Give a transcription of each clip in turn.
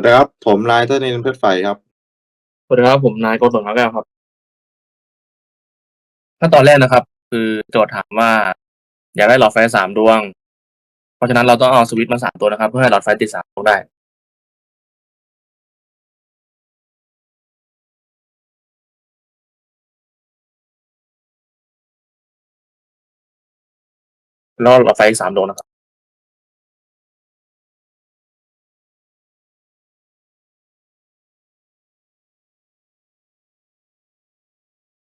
วัสดีครับ ผมนายธนินทร์เพชรไฟครับ สวัสดีครับ ผมนายโกศลครับแก้วครับขั้นตอนแรกนะครับ คือโจทย์ถามว่า อยากได้หลอดไฟสามดวง เพราะฉะนั้นเราต้องเอาสวิตช์มาสามตัวนะครับ เพื่อให้หลอดไฟติดสามดวงได้ แล้วหลอดไฟอีกสามดวงนะครับ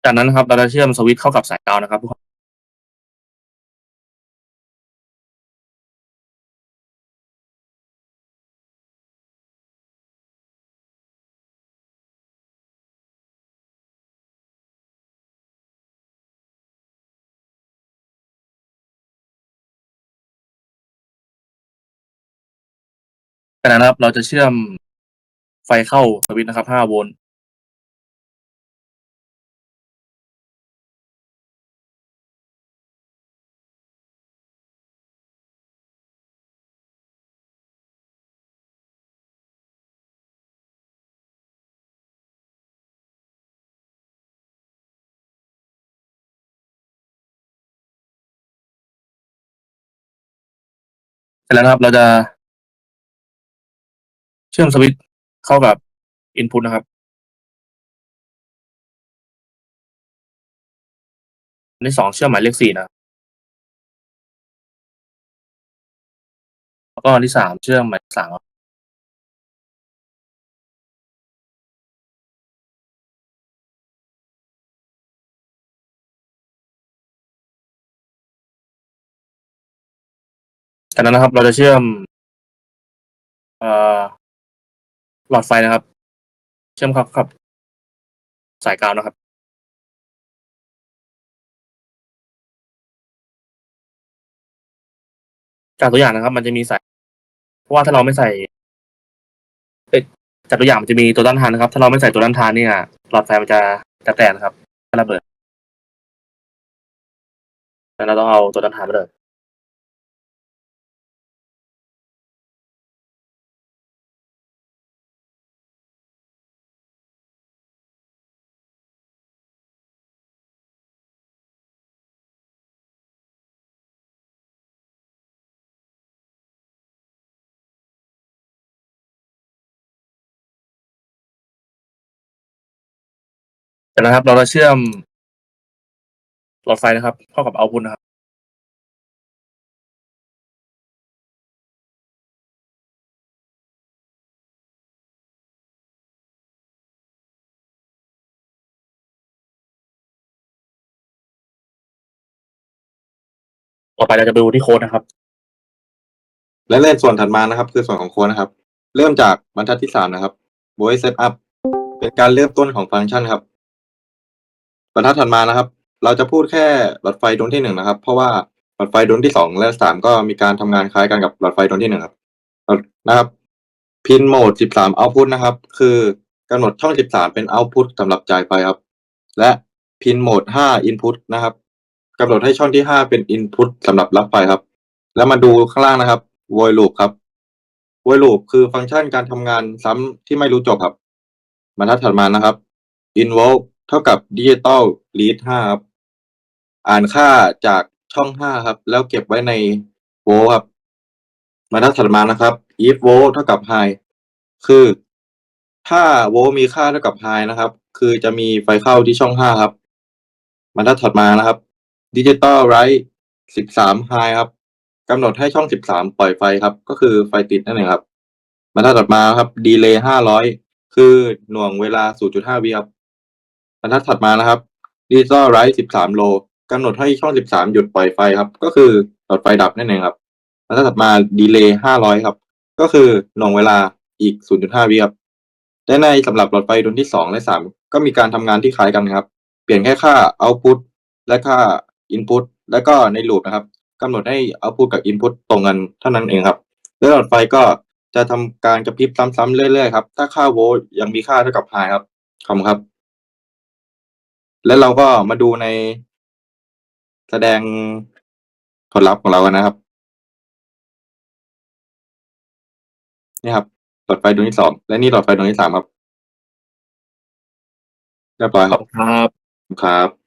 จากนั้นนะครับเราจะเชื่อมสวิตช์เข้ากับสายกาวนะครับทุกคนจากนั้นนะครับเราจะเชื่อมไฟเข้าสวิตช์นะครับ5โวลต์ สร็จแล้วนะครับ เราจะ เชื่อมสวิตช์เข้ากับ input นะครับอันที่สองเชื่อมหมายเลขสี่นะแล้วก็อันที่สามเชื่อมหมายเลขสาม จากนั้นนะครับ เราจะเชื่อมหลอดไฟนะครับ เชื่อมเข้ากับ สายกาวนะครับ จากตัวอย่างนะครับ มันจะมีสายเพราะว่าถ้าเราไม่ใส่เอ้ยจากตัวอย่างมันจะมีตัวต้านทานนะครับ ถ้าเราไม่ใส่ตัวต้านทานเนี่ยหลอดไฟมันจะจะแตกนะครับจะระเบิดแล้วเราต้องเอาตัวต้านทานมาเลย เสร็จแล้วครับ เราจะเชื่อมหลอดไฟนะครับ เข้ากับเอาพุทนะครับ ต่อไปเราจะไปดูที่โค้ดนะครับ และในส่วนถัดมานะครับ คือส่วนของโค้ดนะครับ เริ่มจากบรรทัดที่สามนะครับ voice setup เป็นการเริ่มต้นของฟังก์ชันครับ รรทัดถัดมานะครับ เราจะพูดแค่หลอดไฟดวงที่หนึ่งนะครับ เพราะว่าหลอดไฟดวงที่สองและสามก็มีการทำงานคล้ายกันกับหลอดไฟดวงที่หนึ่งครับนะครับพินโหมดสิบสามเอาพุทนะครับ คือกำหนดช่องสิบสามเป็นเอาพุทสำหรับจ่ายไฟครับ และพินโหมดห้าอินพุตนะครับกำหนดให้ช่องที่ห้าเป็นอินพุตสำหรับรับไฟครับ แล้วมาดูข้างล่างนะครับ void loop ครับ void loop คือฟังก์ชันการทำงานซ้ำที่ไม่รู้จบครับบรรทัดถัดมานะครับ invoke เท่ากับ digital read 5ครับ อ่านค่าจากช่อง5ครับ แล้วเก็บไว้ใน vote ครับบรรทัดถัดมานะครับ if vote เท่ากับ high คือ ถ้า vote มีค่าเท่ากับ high นะครับ คือจะมีไฟเข้าที่ช่อง5ครับบรรทัดถัดมานะครับ digital write 13 high ครับกำหนดให้ช่อง13ปล่อยไฟครับ ก็คือไฟติดนั่นเองครับบรรทัดถัดมาครับดีเลย์500คือหน่วงเวลา0.5วิครับ บรรทัดถัดมานะครับ Digital Write 13โลกำหนดให้ช่อง13หยุดปล่อยไฟครับ ก็คือหลอดไฟดับนั่นเองครับบรรทัดถัดมาดีเลย์500ครับ ก็คือหน่วงเวลาอีก0.5วิครับและในสำหรับหลอดไฟดวงที่2และ3ก็มีการทำงานที่คล้ายกันครับ เปลี่ยนแค่ค่า Output และค่า Input แล้วก็ในลูปนะครับกำหนดให้ output กับ input ตรงกันเท่านั้นเองครับ แล้วหลอดไฟก็จะทำการกระพริบซ้ำๆเรื่อยๆครับ ถ้าค่าโวลต์ยังมีค่าเท่ากับ high ครับขอบคุณครับ แล้วเราก็มาดูในแสดงผลลัพธ์ของเรากันนะครับ นี่ครับหลอดไฟดวงที่สองและนี่หลอดไฟดวงที่สามครับเรียบร้อยขคอรับบคุณครับ ครับ